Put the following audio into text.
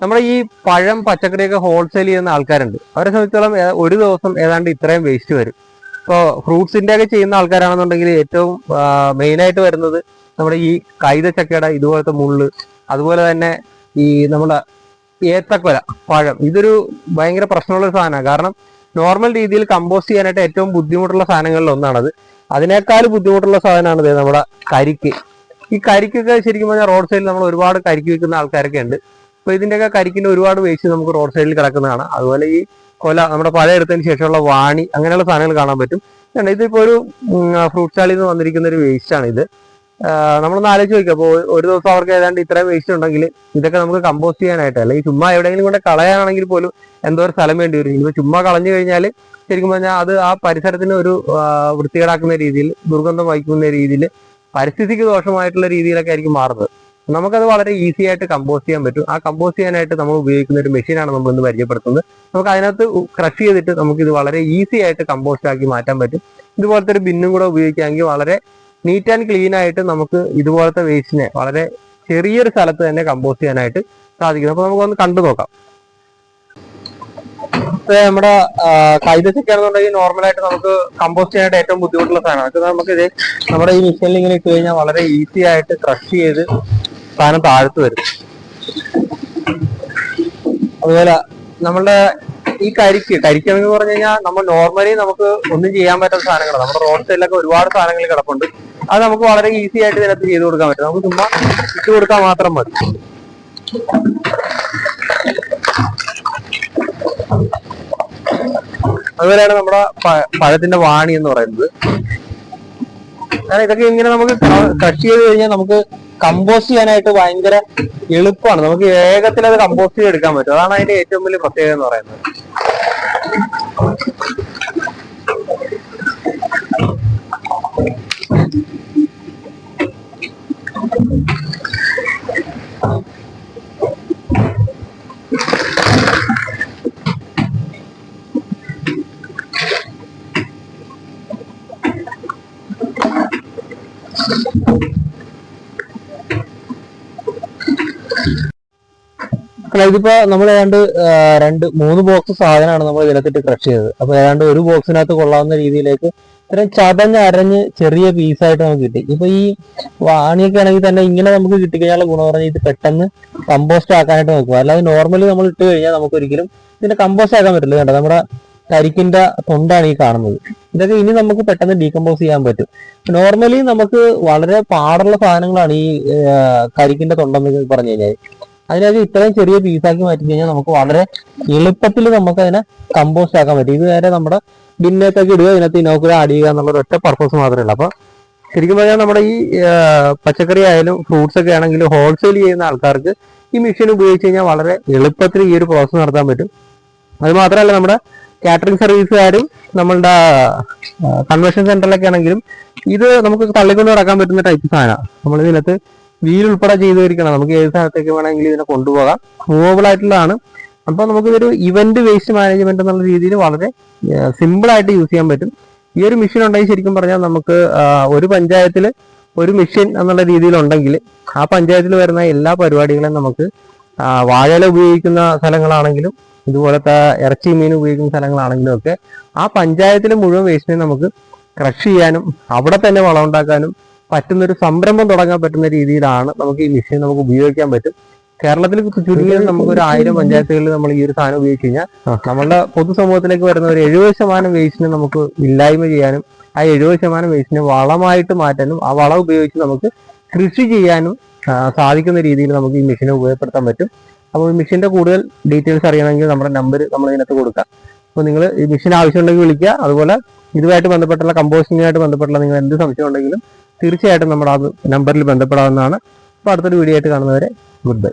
നമ്മുടെ ഈ പഴം പച്ചക്കറിയൊക്കെ ഹോൾസെയിൽ ചെയ്യുന്ന ആൾക്കാരുണ്ട്. അവരെ സംബന്ധിച്ചോളം ഒരു ദിവസം ഏതാണ്ട് ഇത്രയും വേസ്റ്റ് വരും. ഇപ്പോൾ ഫ്രൂട്ട്സിന്റെ ഒക്കെ ചെയ്യുന്ന ആൾക്കാരാണെന്നുണ്ടെങ്കിൽ ഏറ്റവും മെയിൻ ആയിട്ട് വരുന്നത് നമ്മുടെ ഈ കൈതച്ചക്കയുടെ ഇതുപോലത്തെ മുള്ള് അതുപോലെ തന്നെ ഈ നമ്മുടെ ഏത്തക്കൊല പഴം. ഇതൊരു ഭയങ്കര പ്രശ്നമുള്ള ഒരു സാധനമാണ്. കാരണം നോർമൽ രീതിയിൽ കമ്പോസ്റ്റ് ചെയ്യാനായിട്ട് ഏറ്റവും ബുദ്ധിമുട്ടുള്ള സാധനങ്ങളിൽ ഒന്നാണത്. അതിനേക്കാൾ ബുദ്ധിമുട്ടുള്ള സാധനമാണ് ദേ നമ്മുടെ കരിക്ക്. ഈ കരിക്കൊക്കെ ശരിക്കും പറഞ്ഞാൽ റോഡ് സൈഡിൽ നമ്മൾ ഒരുപാട് കരിക്ക് വിൽക്കുന്ന ആൾക്കാരൊക്കെ ഉണ്ട്. അപ്പൊ ഇതിന്റെയൊക്കെ കരിക്കിന്റെ ഒരുപാട് വേസ്റ്റ് നമുക്ക് റോഡ് സൈഡിൽ കിടക്കുന്നതാണ്. അതുപോലെ ഈ കൊല നമ്മുടെ പഴം എടുത്തതിന് ശേഷമുള്ള വാണി അങ്ങനെയുള്ള സാധനങ്ങൾ കാണാൻ പറ്റും. കണ്ടോ, ഇതിപ്പോ ഒരു ഫ്രൂട്ട് സ്റ്റാളിൽ നിന്ന് വന്നിരിക്കുന്ന ഒരു വേസ്റ്റ് ആണ് ഇത്. നമ്മളൊന്ന് ആലോചിച്ച് നോക്കുക അപ്പോൾ ഒരു ദിവസം അവർക്ക് ഏതാണ്ട് ഇത്രയും വേസ്റ്റ് ഉണ്ടെങ്കിൽ ഇതൊക്കെ നമുക്ക് കമ്പോസ്റ്റ് ചെയ്യാനായിട്ട് അല്ലെങ്കിൽ ചുമ്മാ എവിടെയെങ്കിലും കൊണ്ട് കളയാനാണെങ്കിൽ പോലും എന്തോ ഒരു സ്ഥലം വേണ്ടി വരും. ഇനിയിപ്പോൾ ചുമ്മാ കളഞ്ഞു കഴിഞ്ഞാൽ ശരിക്കും പറഞ്ഞാൽ അത് ആ പരിസരത്തിന് ഒരു വൃത്തികേടാക്കുന്ന രീതിയിൽ ദുർഗന്ധം വഹിക്കുന്ന രീതിയിൽ പരിസ്ഥിതിക്ക് ദോഷമായിട്ടുള്ള രീതിയിലൊക്കെ ആയിരിക്കും മാറുന്നത്. നമുക്കത് വളരെ ഈസി ആയിട്ട് കമ്പോസ് ചെയ്യാൻ പറ്റും. ആ കമ്പോസ് ചെയ്യാനായിട്ട് നമ്മൾ ഉപയോഗിക്കുന്ന ഒരു മെഷീനാണ് നമ്മൾ ഇന്ന് പരിചയപ്പെടുത്തുന്നത്. നമുക്ക് അതിനകത്ത് ക്രഷ് ചെയ്തിട്ട് നമുക്ക് ഇത് വളരെ ഈസി ആയിട്ട് കമ്പോസ്റ്റ് ആക്കി മാറ്റാൻ പറ്റും. ഇതുപോലത്തെ ഒരു ബിന്നും കൂടെ ഉപയോഗിക്കുകയാണെങ്കിൽ വളരെ നീറ്റ് ആൻഡ് ക്ലീൻ ആയിട്ട് നമുക്ക് ഇതുപോലത്തെ വേസ്റ്റിനെ വളരെ ചെറിയൊരു സ്ഥലത്ത് തന്നെ കമ്പോസ് ചെയ്യാനായിട്ട് സാധിക്കും അപ്പൊ നമുക്കൊന്ന് കണ്ടു നോക്കാം. നമ്മുടെ കൈതച്ചൊക്കെ ആണെന്നുണ്ടെങ്കിൽ നോർമലായിട്ട് നമുക്ക് കമ്പോസ്റ്റ് ചെയ്യാനായിട്ട് ഏറ്റവും ബുദ്ധിമുട്ടുള്ള സാധനമാണ്. നമുക്ക് ഇത് നമ്മുടെ ഈ മിഷനിൽ ഇങ്ങനെ ഇട്ട് കഴിഞ്ഞാൽ വളരെ ഈസി ആയിട്ട് ക്രഷ് ചെയ്ത് സാധനം താഴ്ത്തു വരും. അതുപോലെ നമ്മളുടെ ഈ കരിക്ക് കരിക്ക് എന്ന് പറഞ്ഞു കഴിഞ്ഞാൽ നമ്മൾ നോർമലി നമുക്ക് ഒന്നും ചെയ്യാൻ പറ്റാത്ത സാധനങ്ങൾ നമ്മുടെ റോഡ് സൈഡിലൊക്കെ ഒരുപാട് സാധനങ്ങൾ കിടപ്പുണ്ട്. അത് നമുക്ക് വളരെ ഈസി ആയിട്ട് ഇതിനകത്ത് ചെയ്ത് കൊടുക്കാൻ പറ്റും. നമുക്ക് ചുമ്മാ ഇട്ട് കൊടുക്കാൻ മാത്രം മതി. അതുപോലെയാണ് നമ്മുടെ പഴത്തിന്റെ വാണി എന്ന് പറയുന്നത്. ഇതൊക്കെ ഇങ്ങനെ നമുക്ക് കട്ട് ചെയ്ത് കഴിഞ്ഞാൽ നമുക്ക് കമ്പോസ്റ്റ് ചെയ്യാനായിട്ട് ഭയങ്കര എളുപ്പമാണ്. നമുക്ക് വേഗത്തിൽ അത് കമ്പോസ് ചെയ്ത് എടുക്കാൻ പറ്റും. അതാണ് അതിന്റെ ഏറ്റവും വലിയ പ്രത്യേകത എന്ന് പറയുന്നത്. അല്ല ഇതിപ്പോ നമ്മൾ ഏതാണ്ട് രണ്ട് മൂന്ന് ബോക്സ് സാധനമാണ് നമ്മൾ ഇതിനകത്തിട്ട് ക്രഷ് ചെയ്തത്. അപ്പൊ ഏതാണ്ട് ഒരു ബോക്സിനകത്ത് കൊള്ളാവുന്ന രീതിയിലേക്ക് ഇത്രയും ചതഞ്ഞ് അരഞ്ഞ് ചെറിയ പീസായിട്ട് നമുക്ക് കിട്ടി. ഇപ്പൊ ഈ വാണിയൊക്കെ ആണെങ്കിൽ തന്നെ ഇങ്ങനെ നമുക്ക് കിട്ടിക്കഴിഞ്ഞാൽ ഗുണം പറഞ്ഞാൽ ഇത് പെട്ടെന്ന് കമ്പോസ്റ്റ് ആക്കാനായിട്ട് നോക്കുക. അല്ലാതെ നോർമലി നമ്മൾ ഇട്ട് കഴിഞ്ഞാൽ നമുക്ക് ഒരിക്കലും ഇതിന്റെ കമ്പോസ്റ്റ് ആക്കാൻ പറ്റില്ല. കേട്ടോ നമ്മുടെ കരിക്കിന്റെ തൊണ്ടാണ് ഈ കാണുന്നത്. ഇതൊക്കെ ഇനി നമുക്ക് പെട്ടെന്ന് ഡീകമ്പോസ് ചെയ്യാൻ പറ്റും. നോർമലി നമുക്ക് വളരെ പാടുള്ള സാധനങ്ങളാണ് ഈ കരിക്കിന്റെ തൊണ്ടെന്ന് പറഞ്ഞു കഴിഞ്ഞാൽ അതിനകത്ത് ഇത്രയും ചെറിയ പീസാക്കി മാറ്റി കഴിഞ്ഞാൽ നമുക്ക് വളരെ എളുപ്പത്തിൽ നമുക്ക് അതിനെ കമ്പോസ്റ്റ് ആക്കാൻ പറ്റും. ഇത് നേരെ നമ്മുടെ ബിന്നേക്കൊക്കെ ഇടുക ഇതിനകത്ത് ഇനോക്കുല ആഡ് ചെയ്യുക എന്നുള്ള ഒറ്റ പർപ്പസ് മാത്രമേ ഉള്ളൂ. അപ്പൊ ശരിക്കും പറഞ്ഞാൽ നമ്മുടെ ഈ പച്ചക്കറി ആയാലും ഫ്രൂട്ട്സ് ഒക്കെ ആണെങ്കിലും ഹോൾസെയിൽ ചെയ്യുന്ന ആൾക്കാർക്ക് ഈ മെഷീൻ ഉപയോഗിച്ച് കഴിഞ്ഞാൽ വളരെ എളുപ്പത്തിൽ ഈ ഒരു പ്രോസസ്സ് നടത്താൻ പറ്റും. അത് മാത്രമല്ല നമ്മുടെ കാറ്ററിംഗ് സർവീസുകാരും നമ്മളുടെ കൺവെൻഷൻ സെന്ററിലൊക്കെ ആണെങ്കിലും ഇത് നമുക്ക് തള്ളിക്കൊണ്ട് നടക്കാൻ പറ്റുന്ന ടൈപ്പ് സാധനമാണ്. നമ്മൾ ഇതിനകത്ത് വീൽ ഉൾപ്പെടെ ചെയ്തിരിക്കണം. നമുക്ക് ഏത് സ്ഥലത്തേക്ക് വേണമെങ്കിലും ഇതിനെ കൊണ്ടുപോകാം. മൂവബിൾ ആയിട്ടുള്ളതാണ്. അപ്പൊ നമുക്ക് ഇതൊരു ഇവന്റ് വേസ്റ്റ് മാനേജ്മെന്റ് എന്നുള്ള രീതിയിൽ വളരെ സിമ്പിൾ ആയിട്ട് യൂസ് ചെയ്യാൻ പറ്റും. ഈ ഒരു മെഷീൻ ഉണ്ടെങ്കിൽ ശരിക്കും പറഞ്ഞാൽ നമുക്ക് ഒരു പഞ്ചായത്തിൽ ഒരു മെഷീൻ എന്നുള്ള രീതിയിൽ ഉണ്ടെങ്കിൽ ആ പഞ്ചായത്തിൽ വരുന്ന എല്ലാ പരിപാടികളും നമുക്ക് വാഴയില ഉപയോഗിക്കുന്ന സ്ഥലങ്ങളാണെങ്കിലും ഇതുപോലത്തെ ഇറച്ചി മീൻ ഉപയോഗിക്കുന്ന സ്ഥലങ്ങളാണെങ്കിലും ഒക്കെ ആ പഞ്ചായത്തിലെ മുഴുവൻ വേസ്റ്റിനെ നമുക്ക് ക്രഷ് ചെയ്യാനും അവിടെ തന്നെ വളം ഉണ്ടാക്കാനും പറ്റുന്ന ഒരു സംരംഭം തുടങ്ങാൻ പറ്റുന്ന രീതിയിലാണ് നമുക്ക് ഈ മെഷീൻ നമുക്ക് ഉപയോഗിക്കാൻ പറ്റും. കേരളത്തിൽ ചുരുങ്ങിയത് നമുക്ക് ഒരു ആയിരം പഞ്ചായത്തുകളിൽ നമ്മൾ ഈ ഒരു സാധനം ഉപയോഗിച്ച് കഴിഞ്ഞാൽ നമ്മളുടെ പൊതുസമൂഹത്തിലേക്ക് വരുന്ന ഒരു എഴുപത് ശതമാനം വേസ്റ്റിനെ നമുക്ക് ഇല്ലായ്മ ചെയ്യാനും ആ എഴുപത് ശതമാനം വേസ്റ്റിനെ വളമായിട്ട് മാറ്റാനും ആ വളം ഉപയോഗിച്ച് നമുക്ക് കൃഷി ചെയ്യാനും സാധിക്കുന്ന രീതിയിൽ നമുക്ക് ഈ മെഷീനെ ഉപയോഗപ്പെടുത്താൻ പറ്റും. അപ്പോൾ ഈ മെഷീന്റെ കൂടുതൽ ഡീറ്റെയിൽസ് അറിയണമെങ്കിൽ നമ്മുടെ നമ്പർ നമ്മൾ ഇതിനകത്ത് കൊടുക്കാം. അപ്പോൾ നിങ്ങൾ ഈ മെഷീൻ ആവശ്യമുണ്ടെങ്കിൽ വിളിക്കുക. അതുപോലെ ഇതുമായിട്ട് ബന്ധപ്പെട്ടുള്ള കമ്പോസ്റ്റിങ്ങുമായിട്ട് ബന്ധപ്പെട്ടുള്ള നിങ്ങൾ എന്ത് സംശയം ഉണ്ടെങ്കിലും തീർച്ചയായിട്ടും നമ്മൾ ആ നമ്പറിൽ ബന്ധപ്പെടാവുന്നതാണ്. അപ്പോൾ അടുത്തൊരു വീഡിയോ ആയിട്ട് കാണുന്നവരെ ഗുഡ് ബൈ.